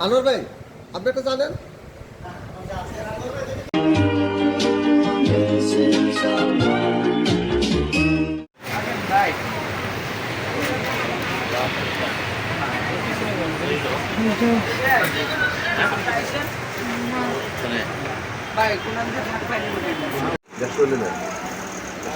আনোয়ার ভাই আপনি একটা জানেন? দেড়শো নেবেন সাড়ে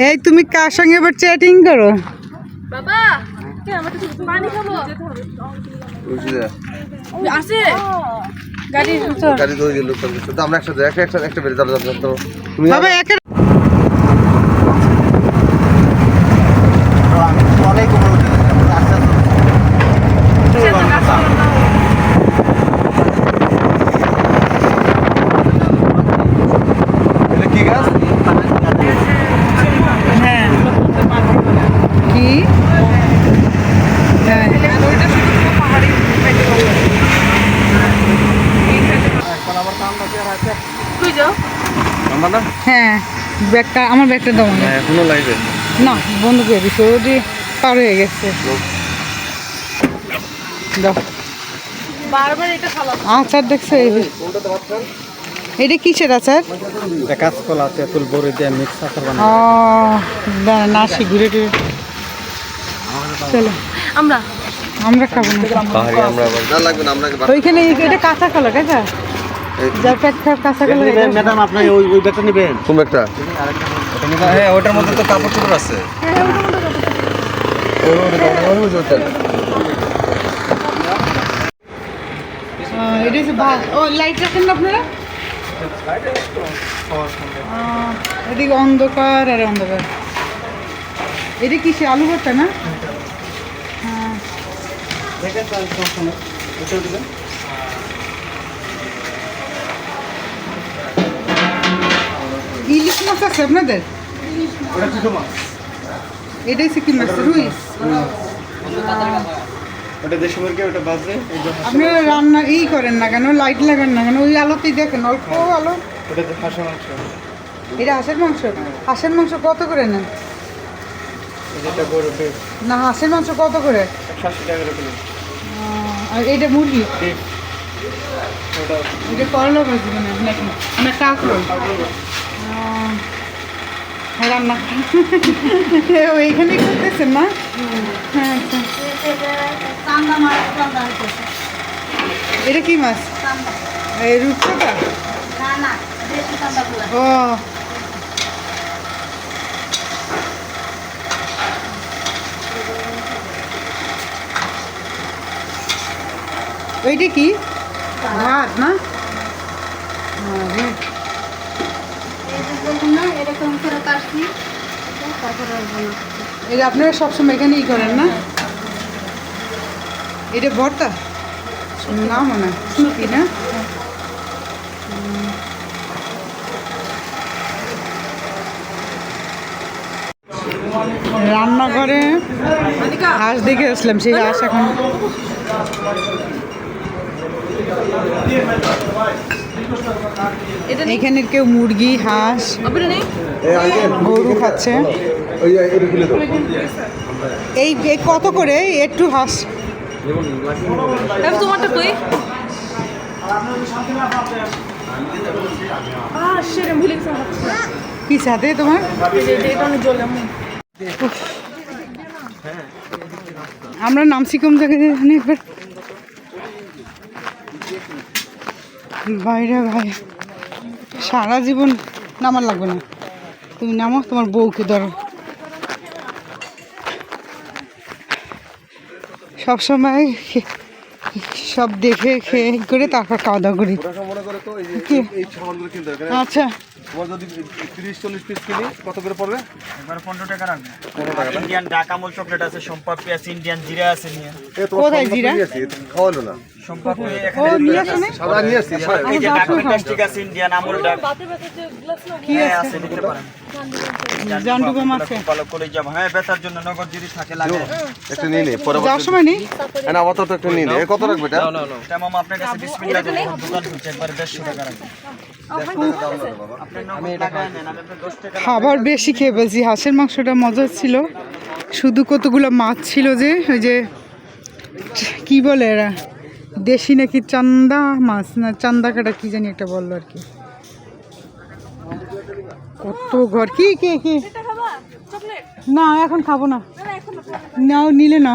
এই তুমি কার সঙ্গে এবার চ্যাটিং করো? বাবা পানি খাব। আছে গাড়ি গাড়ি ধরে গেল তো আমরা একসাথে একটা একসাথে একটা বেরিয়ে তো তুমি বাবা একে এটা কি গাছ হ্যাঁ কি হ্যাঁ তুই যাও আমরা না হ্যাঁ ব্যাগটা আমার ব্যাগটা দাও। হ্যাঁ এখনও লাইভে না বন্ধ করে ওটি পার হয়ে গেছে। দাও। বারবার এটা আচার দেখছ এই। এটা কিসের আচার কাঁচকলা তেঁতুল বড়ি দিয়ে মিক্স আচার ও না আসি ঘুরে টুরে। চলো। আমরা। আমরা খাব না। বাহারি আমরা আবার না লাগবে আমরা ওইখানে এটা কাঁচা কলা কাঁচা। ম্যাডাম আপনি ওই ওই ব্যাগটা নেবেন। কোন একটা হ্যাঁ ওটার মধ্যে তো কাপড় চোপড় আছে। এটা হচ্ছে ও লাইট রাখেন না আপনারা? আহ, এদিকে অন্ধকার আর অন্ধকার। এটা কিসে আলু ভর্তা না? হ্যাঁ। মাছ আছে আপনাদের? এটা হচ্ছে কি মাছ রুই? আপনারা রান্না ই করেন না কেন লাইট লাগান না কেন ওই আলোতেই দেখেন অল্প আলো। হাঁসের মাংস। এটা হাঁসের মাংস? হাঁসের মাংস কত করে নেন? না হাঁসের মাংস কত করে? আর এটা মুরগি? এটা করলা ভাজি মানে নাকি না কাঁকড়ো রান্না এইখানে করতেছেন না? হ্যাঁ আচ্ছা। এটা কি মাছ? এই রূপটা ও। এইটা কি? ভাত না? এরকম কাটছি তারপরে এটা আপনারা সবসময় এখানেই করেন না? এটা ভর্তা? না মনে হয় না। রান্নাঘরে হাঁস দেখে আসলাম সেই হাঁস এখন। এখানে কেউ মুরগি হাঁস গরু খাচ্ছে। এই এই কত করে? একটু হাঁস। তোমারটা কই? কি সাথে তোমার? আমরা নামছি কম একবার বাইরে ভাই সারা জীবন নামার লাগবে না। তুমি নামো তোমার বউকে ধরো। সবসময় সব দেখে খেয়ে করে তারপর খাওয়া দাওয়া করি। আচ্ছা। তোমার যদি তিরিশ চল্লিশ পিস কিনি কত করে পড়বে? একবার পনেরো টাকা রাখবে। পনেরো টাকা না? ইন্ডিয়ান ডাকামল চকলেট আছে সম্পাপি আছে ইন্ডিয়ান জিরা আছে নিয়ে। কোথায় জিরা? খাওয়ালো না। সম্পাপি ও এখানে নিয়ে আসো নি? সাদা নিয়ে আসছি এই যে আমার প্লাস্টিক আছে ইন্ডিয়ান আমুল ডাক কি হ্যাঁ আছে? আছে নিতে পারেন। জান্ডুবাম আছে ভালো করে যাব। হ্যাঁ জন্য নগদ যদি থাকে লাগে। একটা নিয়ে নি পরে যাওয়ার সময় নেই না আপাতত একটা নিয়ে নি। কত রাখবে এটা? এটা মামা আপনার কাছে বিসমিল্লাহ দোকান খুলছে একবার টাকা টাকা খাবার বেশি খেয়ে ফেলছি। হাঁসের মাংসটা মজা ছিল। শুধু কতগুলো মাছ ছিল যে ওই যে কি বলে এরা? দেশি নাকি চান্দা মাছ? না চান্দা কাটা কি জানি একটা বলল আর কি। কত ঘর। কি কে কি? না এখন খাব না। নাও নিলে না।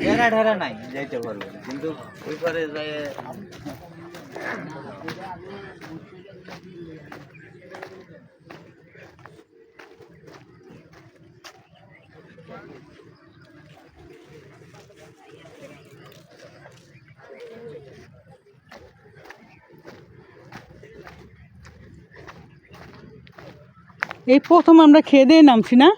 ঢেরা ঢেরা নাই যাইতে পারবে কিন্তু ওই পারে যায় এই প্রথম আমরা খেয়ে দিয়ে নামছি না?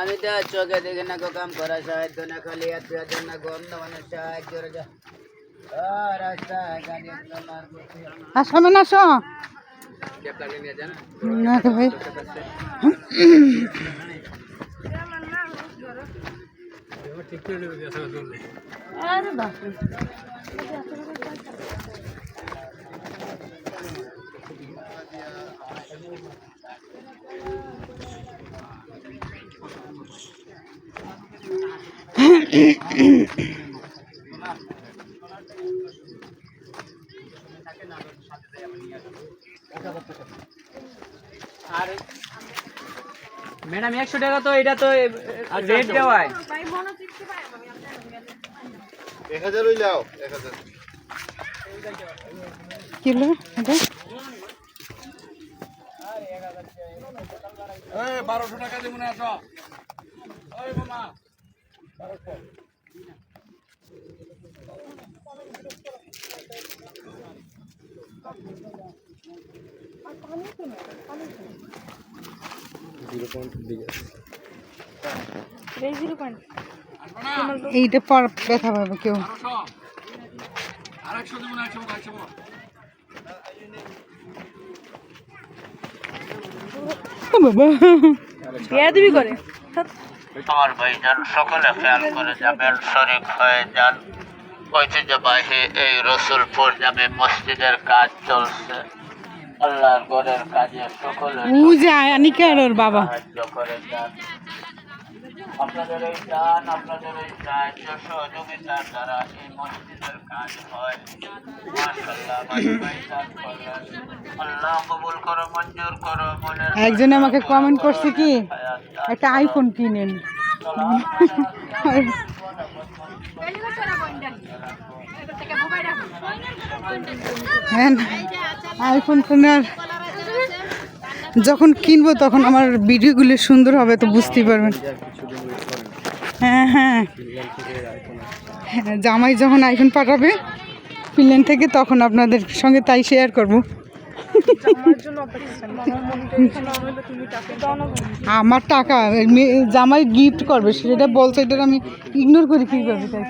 আমি তো চোখে দেখে না কাম করা সাহায্য না খালি না গন্ধ মানে সাহায্য করে যা। রাস্তায় গাড়ি মারবো আসো না আসো না তো ভাই। আরে বাপরে। ম্যাডাম একশো টাকা তো এটা তো রেট দেওয়ায়। এক হাজার লাও এক হাজার কি হলো এটা এইটা পর ব্যথা পাবে কেউ। ও বাবা। আমার ভাইজান সকলে খেয়াল করে যাবেন শরীর হয়ে যান। ঐতিহ্যবাহী এই রসুলপুর নামে মসজিদের কাজ চলছে। আল্লাহর ঘরের কাজে সকলে বাবা। সাহায্য করে যান। আপনাদের এই দান আপনাদের এই সাহায্য সহযোগিতার দ্বারা এই মসজিদের কাজ হয়। আল্লাহ কবুল করো মঞ্জুর করো একজনে আমাকে কমেন্ট করছে কি? একটা আইফোন কিনেন। হ্যাঁ আইফোন কেনার যখন কিনবো তখন আমার ভিডিওগুলো সুন্দর হবে তো বুঝতেই পারবেন। হ্যাঁ হ্যাঁ। হ্যাঁ জামাই যখন আইফোন পাঠাবে ফিনল্যান্ড থেকে, তখন আপনাদের সঙ্গে তাই শেয়ার করব। আমার টাকা জামাই গিফট করবে, সেটা বলছে, এটা আমি ইগনোর করি কী করবে তাই?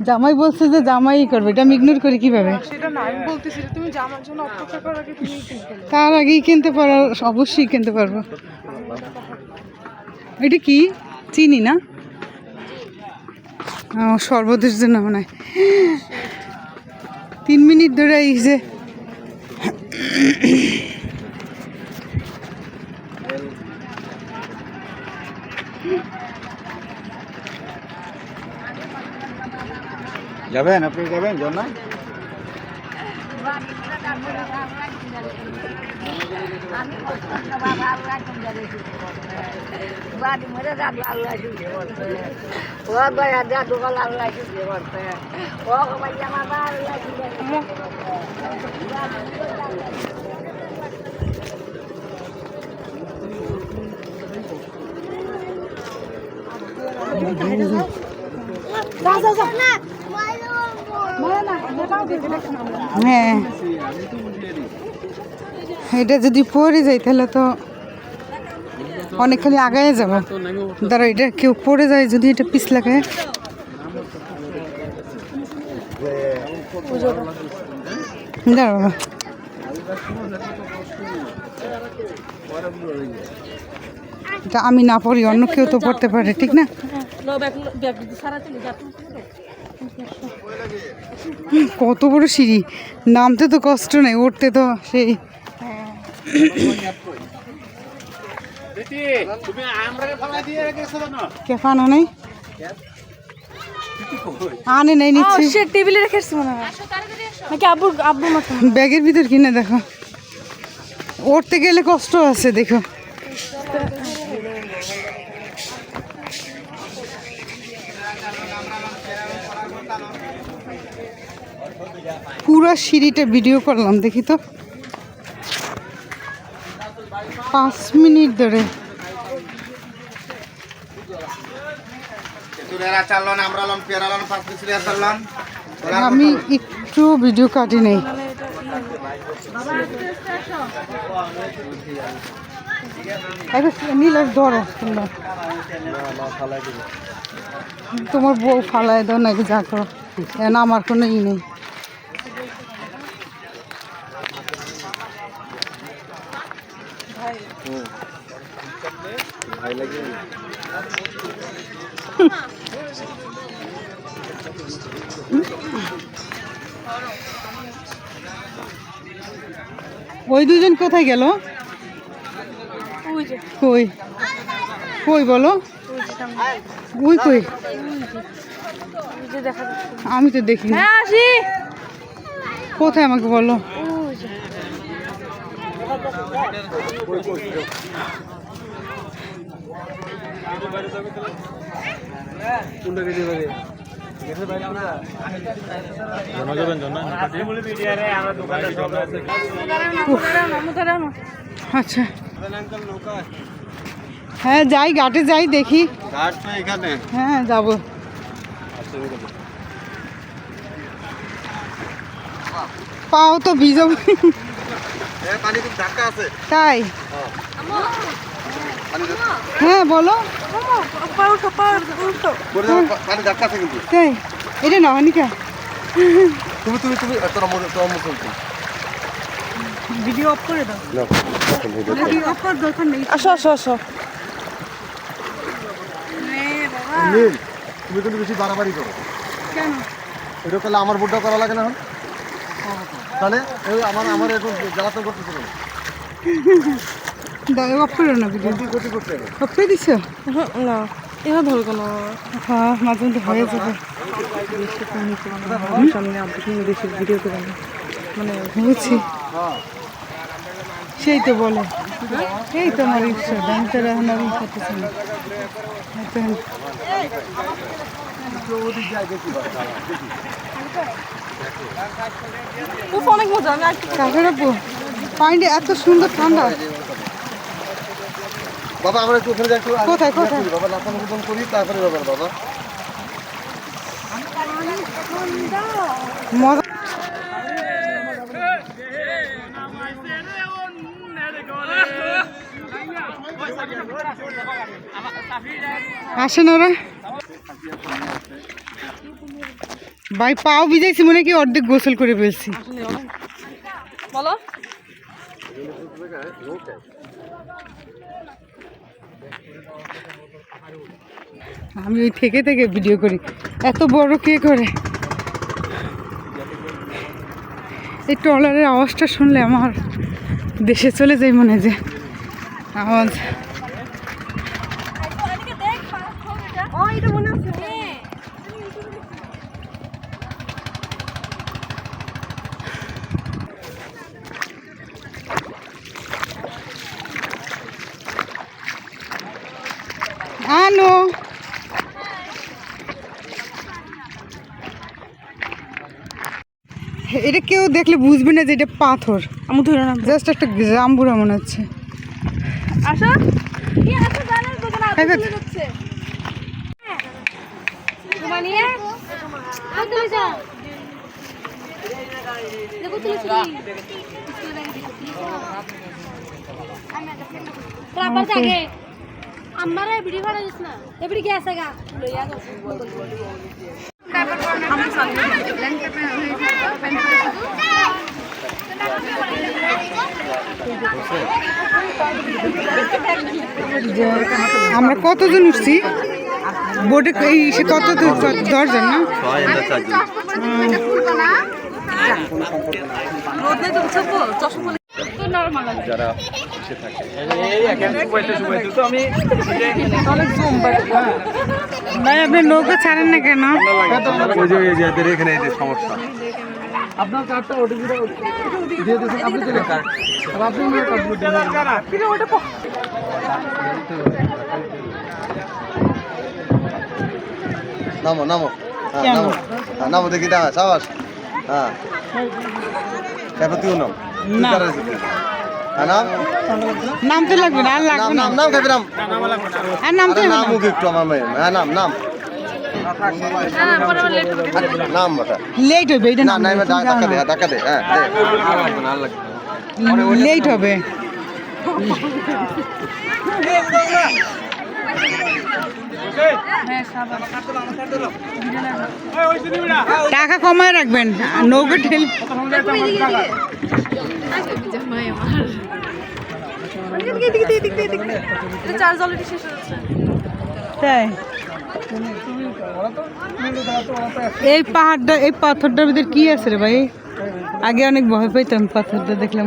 জামাই বলছে যে জামাই করবে এটা আমি ইগনোর করি কীভাবে? তার আগেই কিনতে পারো? অবশ্যই কিনতে পারব। এটা কি? চিনি না? সর্বদেশ জন্য মনে হয়। তিন মিনিট ধরে এই যে যাবেন? আপনি যাবেন? জন্না বাড়ি মরে দাদু আল্লাহ শুনতে বলছে ও দয়া দাদু বল আল্লাহ শুনতে বলছে ও ভাই আমার আল্লাহ শুনতে হ্যাঁ। এটা যদি পড়ে যায় তাহলে তো অনেকখানি আগায় যাব। দাঁড়া এটা কেউ পড়ে যায় যদি এটা পিস লাগায়। দাঁড়া আমি না পড়ি, অন্য কেউ তো পড়তে পারে, ঠিক না? কত বড় সিঁড়ি? নামতে তো কষ্ট নেই উঠতে তো সেই। কেফানো নেই? আনে নেই নিচ্ছি। সে টেবিলে রেখে এসছি মনে হয়। নাকি আব্বুর আব্বুর মতো ব্যাগের ভিতর কিনে দেখো। উঠতে গেলে কষ্ট আছে দেখো। পুরো সিঁড়িটা ভিডিও করলাম দেখি তো। পাঁচ মিনিট ধরে। আমি একটু ভিডিও কাটি নেই। নীলার ধরো তোমরা। তোমার বউ ফালায় দাও নাকি যা করো। আমার কোনো ই নেই। ওই দুজন কোথায় গেল? কই? কই বলো? ওই কই? দেখা আমি তো দেখিনি হ্যাঁ কোথায় আমাকে বলো? দাঁড়াও না আচ্ছা। হ্যাঁ যাই ঘাটে যাই দেখি। হ্যাঁ যাব। পাও তো ভিজব তাই? হ্যাঁ বলো। তাই? এটা না অনিকা তুমি তুমি তুমি তোর মনে ভিডিও অফ করে দাও। ভিডিও অফ করার দরকার নেই। আসো আসো আসো। নীল তুমি কিন্তু বেশি বাড়াবাড়ি করো। কেন? এটা তাহলে আমার বুটটা করা লাগে না এখন? তাহলে আমার আমার একটু জ্বালাতন দাও অফ করো না ভিডিও অফ করে দিছো? না এবার ধরো কেন। হ্যাঁ মাঝে মধ্যে হয়ে যাবে। সামনে বেশি ভিডিও করে মানে বুঝছি সেই তো বলে। এই তো আমার ইচ্ছা আমি তো এখন ই করতেছি না। অনেক মজা আমি কাকের আপু পানিটা এত সুন্দর ঠান্ডা। বাবা আমরা একটু ওখানে যাই একটু কোথায়, কোথায়? বাবা নাচানো কুদন করি তারপরে ব্যাপার বাবা। আসেন ওরা। ভাই পাও ভিজাইছি মনে কি অর্ধেক গোসল করে ফেলছি। বলো। আমি ওই থেকে থেকে ভিডিও করি। এত বড় কে করে? এই ট্রলারের আওয়াজটা শুনলে আমার দেশে চলে যাই মনে যে। আওয়াজ ও এটা মনে আছে আনো এটা কেউ দেখলে বুঝবে না যে এটা পাথর। আমি ধরে না জাস্ট একটা বুড়া মনে হচ্ছে। আসো। আসো আমার ভিডিও বানাই দিস না এবারে গা লইয়া গো? আমরা কতজন উঠছি বোর্ডে এই সে কত দূর? দশজন না এখানে শুকাইতে শুকাইতে তো আমি ভাই আপনি নৌকা ছাড়েন না কেন? ওই যে এই যে এদের এখানে এই যে সমস্যা। আপনার কার্ডটা ওটিপিটা দিয়ে দিয়েছেন আপনি দিলেন কার্ড আপনি নিয়ে নামো নামো। হ্যাঁ নামো। হ্যাঁ নামো দেখি না সাবাস। হ্যাঁ। তারপর তুইও নাম। না। নাম? নাম তো লাগবে না আর নাম লাগবে না। নাম নাম খাবি নাম। আর নাম তো নাম। একটু আমার মেয়ে? হ্যাঁ নাম নাম। নাম বটা লেট হবে এটা না না ধাক্কা দে জানো হ্যাঁ, দে হ্যাঁ লেট হবে। টাকা কমায় রাখবেন, নৌকা ঠেল তাই এই পাহাড়টা এই পাথরটার ভিতরে কি আছে রে ভাই আগে অনেক ভয় পাইতাম পাথরটা দেখলাম।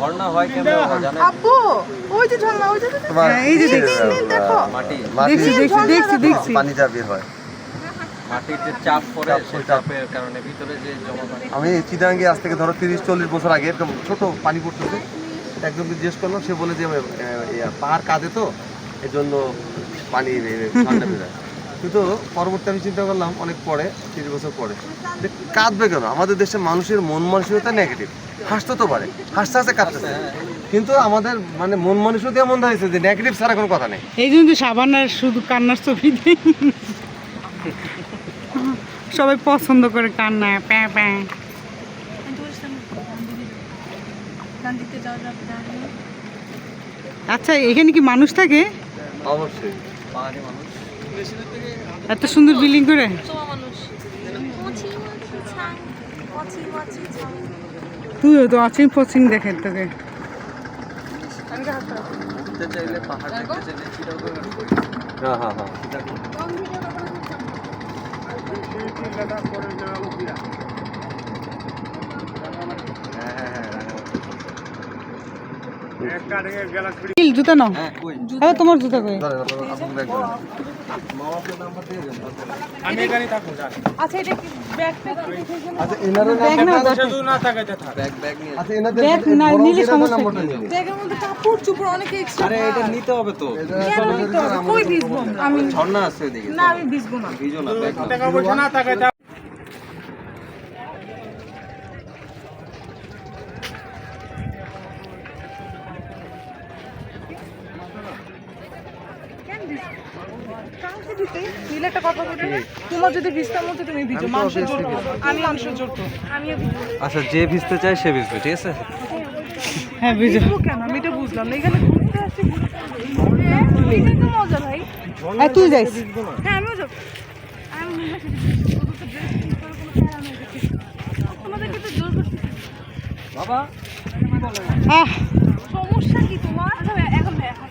ঝর্ণা হয় কেন? জানেন? আব্বু ওই যে ঝর্ণা ওই যে তোমার হ্যাঁ, এই যে দেখছি, আহ, মাটি। মাটি। দেখছি দেখছি দেখছি দেখছি। পানিটা বের হয়। মাটির যে চাপ পড়ে সেই চাপের কারণে ভিতরে যে জমা আমি চিদাঙ্গে আজ থেকে ধরো তিরিশ চল্লিশ বছর আগে এরকম ছোট পানি পড়তেছে। একজনকে জিজ্ঞেস করলাম সে বলে যে ইয়া, পাহাড় কাঁদে তো এই জন্য পানি ঠান্ডা বেরোয় কিন্তু পরবর্তী আমি চিন্তা করলাম অনেক পরে তিরিশ বছর পরে যে কাঁদবে কেন? আমাদের দেশের মানুষের মন মানসিকতা নেগেটিভ হাসতে তো পারে। হাসতে হাসতে কাঁদতেছে। কিন্তু আমাদের মানে মন মানসিকতা এমন হয়েছে যে নেগেটিভ ছাড়া কোনো কথা নেই। এই জন্য তো সাবানার শুধু কান্নার ছবি সবাই পছন্দ করে কান্না প্যাঁ প্যাঁ। আচ্ছা এখানে কি মানুষ থাকে? অবশ্যই। এত সুন্দর বিল্ডিং করে? তুইও তো অচিন ফচিন দেখেন তোকে। হ্যাঁ হ্যাঁ হ্যাঁ। নীল জুতা নাও। তোমার জুতা কই? আপনার- আপনার আচ্ছা এটা কি? আচ্ছা এনাদের ব্যাগ নাও ব্যাগ ব্যাগ নিয়ে আচ্ছা এনাদের ব্যাগ না নিলে সমস্যা। ব্যাগের মধ্যে কাপড় চুপড় অনেক এক্সট্রা আরে এটা নিতে হবে তো। এটা সরাসরি স্যার কই ভিজবো আমি ঝর্ণা আছে এদিকে না আমি ভিজবো না। ভিজো না ব্যাগ নাও। কথা বলি তোমার যদি ভিজতে মতো তুমি ভিজো। তো obviously জোর আমি মাংস জোর ভিজবো। আচ্ছা যে ভিজতে চায় সে ভিজবে ঠিক আছে? হ্যাঁ বুঝো ভিজবো কেন? আমি এটা বুঝলাম না। এখানে ঘুরতে আসছি ঘুরতে আসছি। তো মজা ভাই। আর তুই যাইস। হ্যাঁ আমিও যাব। আমি তো। তোমাদেরকে তো জোর করছি আহ। সমস্যা কি তোমার? আচ্ছা, এখন এখন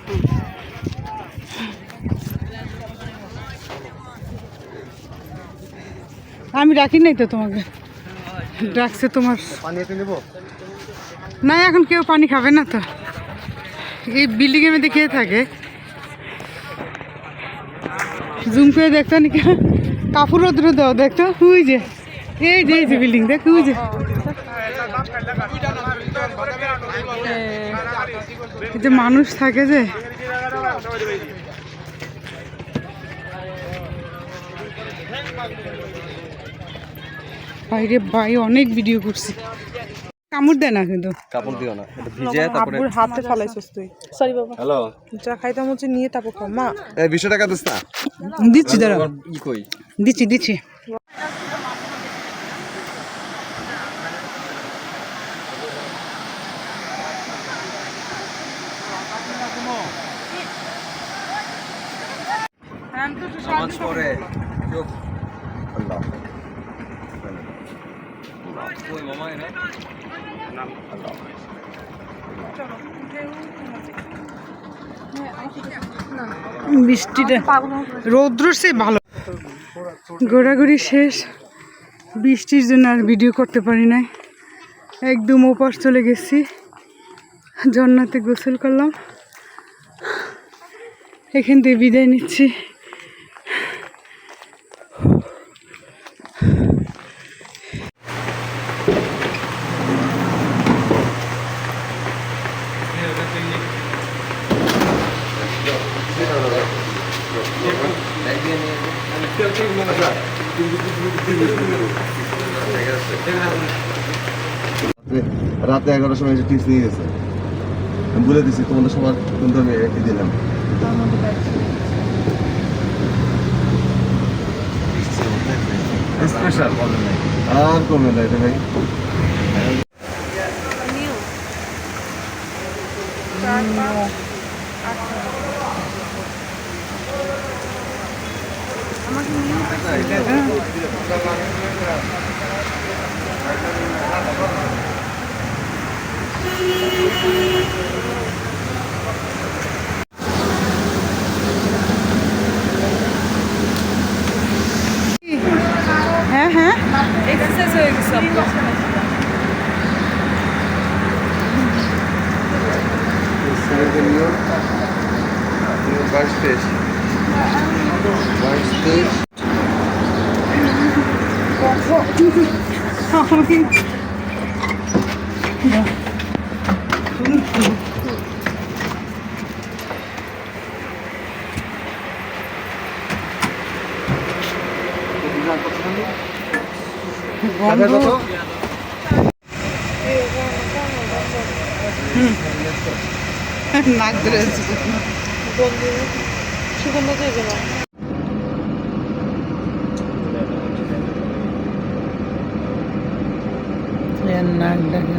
আমি রাখি নাই তো তোমাকে। ডাকছে তোমার। না এখন কেউ পানি খাবে না তো। এই বিল্ডিং এর মধ্যে কে থাকে? জুম করে দেখতো নাকি? কাপড় রোদ্র দাও, দেখতো? ওই যে, এই যে এই যে বিল্ডিং দেখ, ওই যে। যে মানুষ থাকে যে। বাইরে বাই অনেক ভিডিও করছি। কামড় দেয় না কিন্তু। কাপড় দিও না এটা ভিজে তারপরে আব্বুর হাতে ফালাইছিস তুই। সরি বাবা। হ্যালো। যা খাইতাম হচ্ছে নিয়ে তারপর খাও মা। এই বিশো টাকা দিস না? দিচ্ছি দাঁড়া ই কই? দিচ্ছি দিচ্ছি। নামাজ পড়ে চুপ আল্লাহ বৃষ্টিটা রৌদ্র সে ভালো। ঘোরাঘুরি শেষ। বৃষ্টির জন্য আর ভিডিও করতে পারি নাই। একদম ওপাশ চলে গেছি। ঝর্ণাতে গোসল করলাম। এখান থেকে বিদায় নিচ্ছি। রাতে এগারোটার সময় এসে টিপস নিয়ে গেছে। আমি বলে দিছি তোমাদের সবার কিন্তু আমি রেখে দিলাম। স্পেশাল আর কমে না এটা ভাই। হ্যাঁ হ্যাঁ। এক্সারসাইজ হয়ে গেছে বাইশ তেইশ বাইশ তেইশ গন্ধ নাক ধরেছে সুগন্ধ তো এগুলো নাক ডাকে